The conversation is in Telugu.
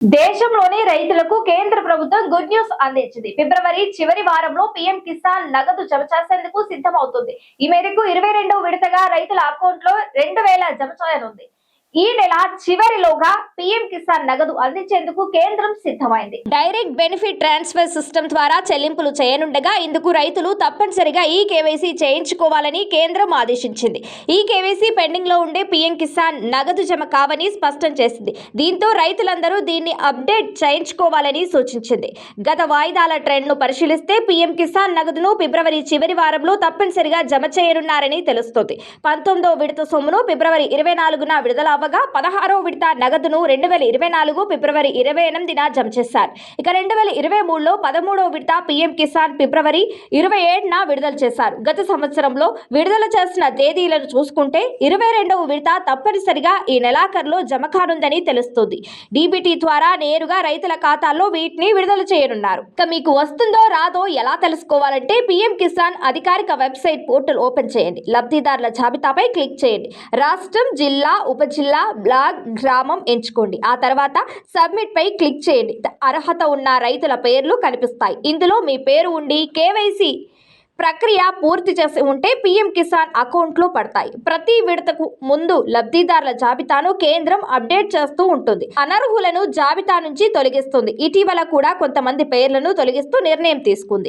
దేశంలోని రైతులకు కేంద్ర ప్రభుత్వం గుడ్ న్యూస్ అందించింది. ఫిబ్రవరి చివరి వారంలో పీఎం కిసాన్ నగదు జమ చేసేందుకు సిద్ధమవుతుంది. ఈ మేరకు ఇరవై రెండవ విడతగా రైతుల అకౌంట్లో రెండు వేల జమ చేయనుంది. ఈ నెల చివరిలోగా పీఎం కిసాన్ నగదు అందించేందుకు కేంద్రం సిద్ధమైంది. డైరెక్ట్ బెనిఫిట్ ట్రాన్స్ఫర్ సిస్టమ్ ద్వారా చెల్లింపులు చేయనుండగా ఇందుకు రైతులు తప్పనిసరిగా ఈ కేవైసీ చేయించుకోవాలని కేంద్రం ఆదేశించింది. ఈ కేవైసీ పెండింగ్లో ఉండే పీఎం కిసాన్ నగదు జమ కావని స్పష్టం చేసింది. దీంతో రైతులందరూ దీన్ని అప్డేట్ చేయించుకోవాలని సూచించింది. గత వాయిదాల ట్రెండ్ను పరిశీలిస్తే పీఎం కిసాన్ నగదును ఫిబ్రవరి చివరి వారంలో తప్పనిసరిగా జమ చేయనున్నారని తెలుస్తోంది. పంతొమ్మిదో విడత సొమ్మును ఫిబ్రవరి ఇరవై నాలుగున విడుదల కావగా పదహారో విడత నగదును రెండు వేల ఇరవై నాలుగు ఫిబ్రవరి ఇరవై ఎనిమిదిన జమ చేశారు. ఇక రెండు వేల ఇరవై మూడులో పదమూడో విడత పీఎం కిసాన్ ఫిబ్రవరి ఇరవై ఏడున విడుదల చేశారు. గత సంవత్సరంలో విడుదల చేసిన తేదీలను చూసుకుంటే ఇరవై రెండవ విడత తప్పనిసరిగా ఈ నెలాఖరులో జమ కానుందని తెలుస్తుంది. డీబీటీ ద్వారా నేరుగా రైతుల ఖాతాల్లో వీటిని విడుదల చేయనున్నారు. ఇక మీకు వస్తుందో రాదో ఎలా తెలుసుకోవాలంటే పీఎం కిసాన్ అధికారిక వెబ్సైట్ పోర్టల్ ఓపెన్ చేయండి. లబ్ధిదారుల జాబితాపై క్లిక్ చేయండి. రాష్ట్రం జిల్లా ఉప జిల్లా బ్లాక్ గ్రామం ఎంచుకోండి. ఆ తర్వాత సబ్మిట్ పై క్లిక్ చేయండి. అర్హత ఉన్న రైతుల పేర్లు కనిపిస్తాయి. ఇందులో మీ పేరు ఉండి కేవైసీ ప్రక్రియ పూర్తి చేసి ఉంటే పీఎం కిసాన్ అకౌంట్లో పడతాయి. ప్రతి విడతకు ముందు లబ్ధిదారుల జాబితాను కేంద్రం అప్డేట్ చేస్తూ ఉంటుంది. అనర్హులను జాబితా నుంచి తొలగిస్తుంది. ఇటీవల కూడా కొంతమంది పేర్లను తొలగిస్తూ నిర్ణయం తీసుకుంది.